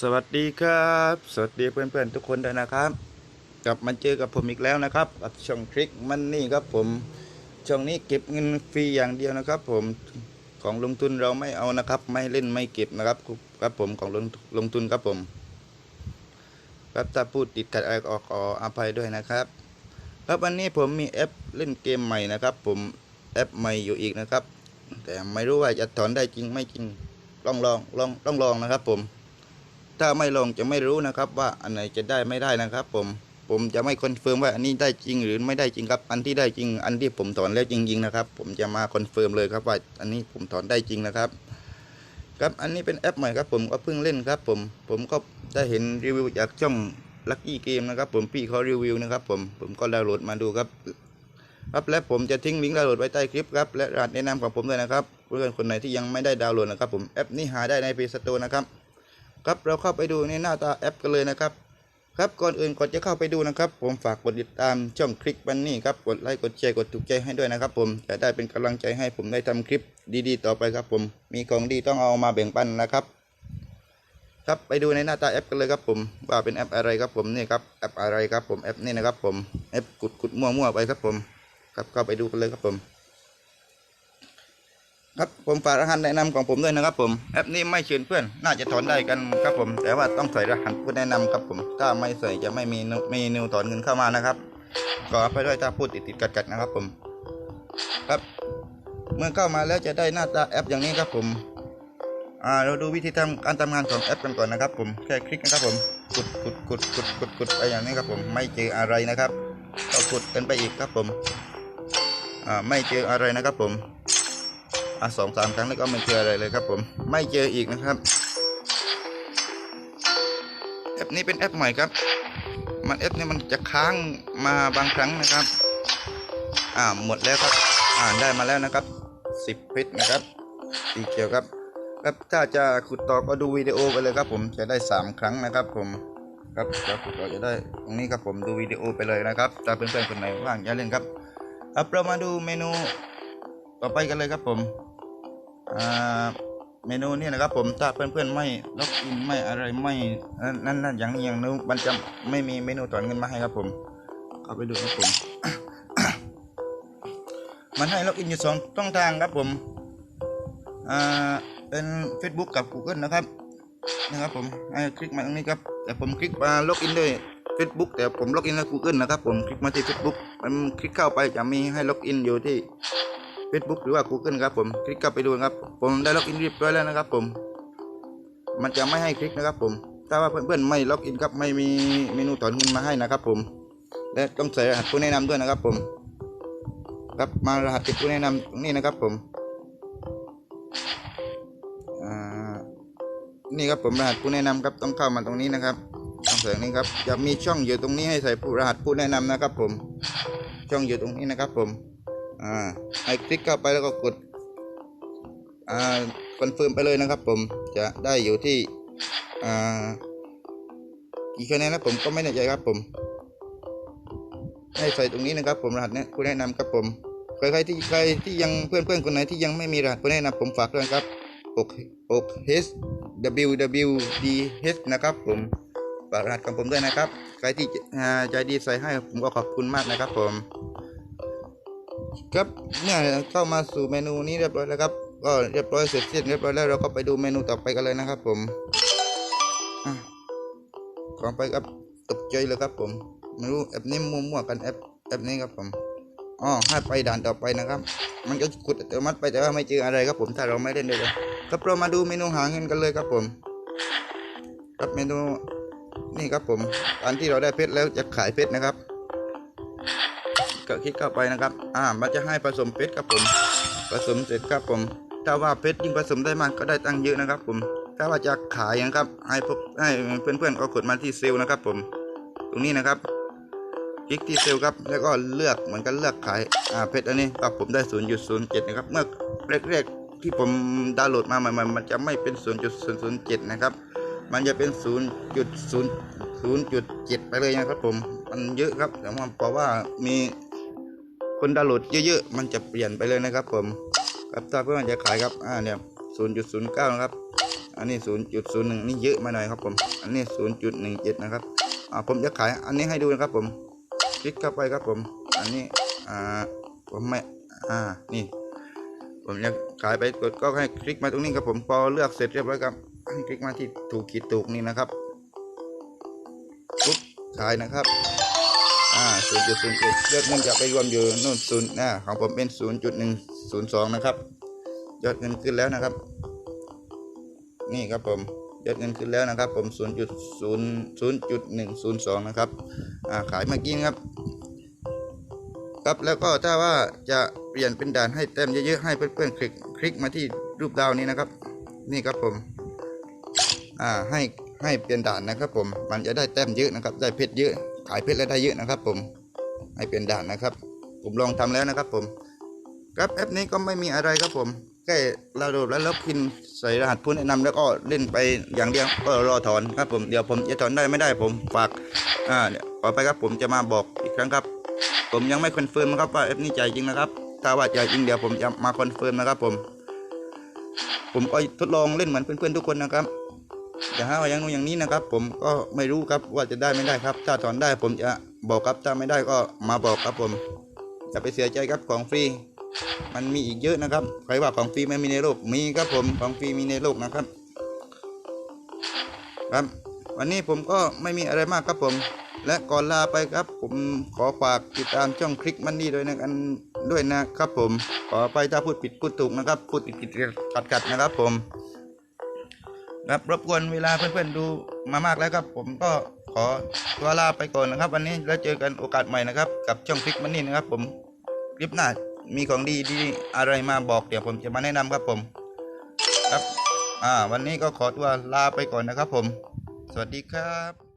สวัสดีครับ สวัสดีเพื่อนๆทุกคนด้วยนะครับ กลับมาเจอกับผมอีกแล้วนะครับกับช่องคลิกมันนี่ครับผม ช่องนี้เก็บเงินฟรีอย่างเดียวนะครับ ผมของลงทุนเราไม่เอานะครับ ไม่เล่นไม่เก็บนะครับครับผมของลงลงทุนครับผม ครับถ้าพูดติดขัดอะไรก็ขออภัยด้วยนะครับ ครับวันนี้ผมมีแอปเล่นเกมใหม่นะครับ ผมแอปใหม่อยู่อีกนะครับ แต่ไม่รู้ว่าจะถอนได้จริงไม่จริงลองลองลองต้องลองนะครับ ผม ถ้าไม่ลองจะไม่รู้นะครับ ว่าอันไหนจะได้ไม่ได้นะครับ ผมผมจะไม่คอนเฟิร์มว่าอันนี้ได้จริงหรือไม่ได้จริงครับ อันที่ได้จริง อันที่ผมถอนแล้วจริง ๆ นะครับ ผมจะมาคอนเฟิร์มเลยครับว่าอันนี้ผมถอนได้จริงนะครับครับอันนี้เป็นแอปใหม่ครับผมก็เพิ่งเล่นครับ ผมผมก็ได้เห็นรีวิวจากช่องลัคกี้เกมนะครับ ผมพี่เขารีวิวนะครับผมผมก็ดาวน์โหลดมาดูครับครับและผมจะทิ้งลิงก์ดาวน์โหลดไว้ใต้คลิปครับและรหัสแนะนำของผมด้วยนะครับเพื่อนคนไหนที่ยังไม่ได้ดาวน์โหลดนะครับ ผมแอปนี้หาได้ใน Play Store นะครับ ครับเราเข้าไปดูในหน้าตาแอปกันเลยนะครับ ครับก่อนอื่นก่อนจะเข้าไปดูนะครับ ผมฝากกดติดตามช่องคลิกบันนี่ครับกดไลค์กดแชร์กดถูกใจให้ด้วยนะครับ ผมจะได้เป็นกำลังใจให้ผมได้ทำคลิปดีๆ ต่อไปครับ ผมมีของดีต้องเอามาแบ่งปันนะครับ ครับไปดูในหน้าตาแอปกันเลยครับผมว่าเป็นแอปอะไรครับผมนี่ครับแอปอะไรครับผมแอปนี่นะครับผมแอปกุดกุดมั่วมั่วๆไปครับผม ครับเข้าไปดูกันเลยครับผม ครับผมฝากรหัสแนะนำของผมด้วยนะครับผมแอปนี้ไม่เชิญเพื่อนน่าจะถอนได้กันครับผม แต่ว่าต้องใส่รหัสผู้แนะนำครับผมถ้าไม่ใส่จะไม่มีไม่มีนิวถอนเงินเข้ามานะครับขอไปด้วยถ้าพูดติดติดๆกัดๆนะครับผม ครับ เมื่อเข้ามาแล้วจะได้หน้าตาแอปอย่างนี้ครับผมอ่าเราดูวิธีทำการทำงานของแอปกันก่อนนะครับ ผมแค่คลิกนะครับผมกดกดกดกดกดกดไปอย่างนี้ครับผมไม่เจออะไรนะครับก็กดกันไปอีกครับผมอ่าไม่เจออะไรนะครับผม อะสองสามครั้งแล้วก็ไม่เจออะไรเลยครับผมไม่เจออีกนะครับแอปนี้เป็นแอปใหม่ครับ มันแอปนี้มันจะค้างมาบางครั้งนะครับ อ่าหมดแล้วครับอ่านได้มาแล้วนะครับสิบเพชรนะครับสีเขียวครับครับถ้าจะขุดต่อก็ดูวิดีโอไปเลยครับ ผมจะได้สามครั้งนะครับ ผมครับจะขุดต่อจะได้ตรงนี้ครับผมดูวิดีโอไปเลยนะครับถ้าเพื่อนๆคนไหนว่างอย่าเล่นครับครับเรามาดูเมนูต่อไปกันเลยครับผม เมนูนี่นะครับผมถ้าเพื่อนๆไม่ล็อกอินไม่อะไรไม่นั่นนั่นอย่างนี้อย่างนู้นมันจะไม่มีเมนูถอนเงินมาให้ครับผมเข้าไปดูครับผมมันให้ล็อกอินอยู่สองช่องทางครับผมอ่าเป็น Facebook กับ Google นะครับนะครับผมให้คลิกมาตรงนี้ครับแต่ผมคลิกมาล็อกอินด้วย Facebook แต่ผมล็อกอินใน Google นะครับผมคลิกมาที่ Facebook มันคลิกเข้าไปจะมีให้ล็อกอินอยู่ที่ Facebook หรือว่า Google ครับผมคลิกเข้าไปดูครับ ผมได้ล็อกอินเรียบร้อยแล้วนะครับผม มันจะไม่ให้คลิกนะครับผมถ้าว่าเพื่อนๆไม่ล็อกอินครับไม่มีเมนูถอนเงินมาให้นะครับผม และต้องใส่รหัสผู้แนะนำด้วยนะครับผม ครับมารหัสติดผู้แนะนำตรงนี้นะครับผมนี่ครับผมรหัสผู้แนะนำครับต้องเข้ามาตรงนี้นะครับต้องใส่นี้ครับจะมีช่องอยู่ตรงนี้ให้ใส่ผู้รหัสผู้แนะนำนะครับผม ช่องอยู่ตรงนี้นะครับผม อ่าให้คลิกเข้าไปแล้วก็กดอ่าคอนเฟิร์มไปเลยนะครับ ผมจะได้อยู่ที่อ่ากี่คะแนนนะผมก็ไม่แน่ใจครับผมให้ใส่ตรงนี้นะครับ ผมรหัสเนี้ยผู้แนะนำครับผมใครๆที่ใครที่ยังเพื่อนเพื่อนๆคนไหนที่ยังไม่มีรหัสผู้แนะนำผมฝากด้วยครับ6 6 H W W D H นะครับผมฝากรหัสของผมด้วยนะครับ ใครที่ใจดีใส่ให้ผมก็ขอบคุณมากนะครับผม ครับเนี่ยเข้ามาสู่เมนูนี้เรียบร้อยแล้วครับก็เรียบร้อยเสร็จสิ้นเรียบร้อยแล้วเราก็ไปดูเมนูต่อไปกันเลยนะครับ ผมอะของไปครับตกใจเลยครับ ผมไม่รู้แอปนี้มั่วๆกันแอปแอปนี้ครับผมอ๋อให้ไปด่านต่อไปนะครับ มันก็กดอัตโนมัติไปแต่ว่าไม่เจออะไรครับผมถ้าเราไม่เล่นเลยครับเรามาดูเมนูหาเงินกันเลยครับผมครับเมนูนี่ครับผมตอนที่เราได้เพชรแล้วจะขายเพชรนะครับ ก็คลิกเข้าไปนะครับอ่ามันจะให้ผสมเพชรครับผม ผสมเสร็จครับผม ถ้าว่าเพชรยิ่งผสมได้มากก็ได้ตังค์เยอะนะครับ ผม ถ้าว่าจะขายนะครับให้พวกให้เพื่อนๆก็กดมาที่เซลล์นะครับ ผม ตรงนี้นะครับคลิกที่เซลล์ครับ แล้วก็เลือกเหมือนกันเลือกขายอ่าเพชรอันนี้ก็ผมได้ 0.07 นะครับ เมื่อแรกๆที่ผมดาวน์โหลดมาใหม่ๆมันจะไม่เป็น 0.007 นะครับ มันจะเป็น 0.0.0.7 ไปเลยนะครับผม มันเยอะครับแต่ว่าเพราะว่ามี คนดาวน์โหลดเยอะๆ มันจะเปลี่ยนไปเลยนะครับผมครับถ้าเพื่อนจะขายครับอ่าเนี่ย0.09นะครับอันนี้ 0.01 นี่เยอะมาหน่อยครับผม อันนี้ 0.17 นะครับ อ่า ผมจะขายอันนี้ให้ดูนะครับผม คลิกเข้าไปครับผม อันนี้ อ่า ผมไม่ อ่า นี่ ผมจะขายไปกดก็ให้คลิกมาตรงนี้ครับผม พอเลือกเสร็จเรียบร้อยครับคลิกมาที่ถูกขีดถูกนี่นะครับปุ๊บขายนะครับ อ่า0.07ยอดเงินจะไปรวมอยู่นู่นศูนย์นะของผมเป็น0.102นะครับ ยอดเงินขึ้นแล้วนะครับ นี่ครับผมยอดเงินขึ้นแล้วนะครับ ผม0.0 0.102นะครับอ่าขายเมื่อกี้ครับ ครับแล้วก็ถ้าว่าจะเปลี่ยนเป็นด่านให้แต้มเยอะๆให้เพื่อนๆคลิกคลิกมาที่รูปดาวนี้นะครับ นี่ครับผมอ่าให้ให้เปลี่ยนด่านนะครับผมมันจะได้แต้มเยอะนะครับ ได้เพชรเยอะ ขายเพชรแล้วได้เยอะนะครับ ผมให้เปลี่ยนด่านนะครับ ผมลองทำแล้วนะครับ ผมครับแอปนี้ก็ไม่มีอะไรครับผมแค่เราโหลดแล้วลบพินใส่รหัสผู้แนะนำแล้วก็เล่นไปอย่างเดียวก็รอถอนครับผมเดี๋ยวผมจะถอนได้ไม่ได้ผมฝากอ่าเดี๋ยวต่อไปครับผมจะมาบอกอีกครั้งครับ ผมยังไม่คอนเฟิร์มนะครับว่าแอปนี้จ่ายจริงนะครับ ถ้าว่าจ่ายจริงเดี๋ยวผมจะมาคอนเฟิร์มนะครับผม ผมก็ทดลองเล่นเหมือนเพื่อนๆทุกคนนะครับ อย่าหาว่าอย่างนู้นอย่างนี้นะครับ ผมก็ไม่รู้ครับว่าจะได้ไม่ได้ครับ ถ้าถอนได้ผมจะบอกครับถ้าไม่ได้ก็มาบอกครับผมอย่าไปเสียใจครับของฟรี มันมีอีกเยอะนะครับใครว่าของฟรีไม่มีในโลกมีครับผมของฟรีมีในโลกนะครับ ครับ วันนี้ผมก็ไม่มีอะไรมากครับผม และก่อนลาไปครับ ผมขอฝากติดตามช่องคลิกมันนี่ด้วยนะกันด้วยนะครับผมขอไปถ้าพูดผิดพูดถูกนะครับ พูดผิดผิดขัดขัดนะครับผม ครับรบกวนเวลาเพื่อนๆดูมามากแล้วครับ ผมก็ขอตัวลาไปก่อนนะครับ วันนี้แล้วเจอกันโอกาสใหม่นะครับ กับช่องฟลิกมันนี่นะครับ ผมคลิปหน้ามีของดีดีอะไรมาบอกเดี๋ยวผมจะมาแนะนำครับผมครับอ่าวันนี้ก็ขอตัวลาไปก่อนนะครับ ผม สวัสดีครับ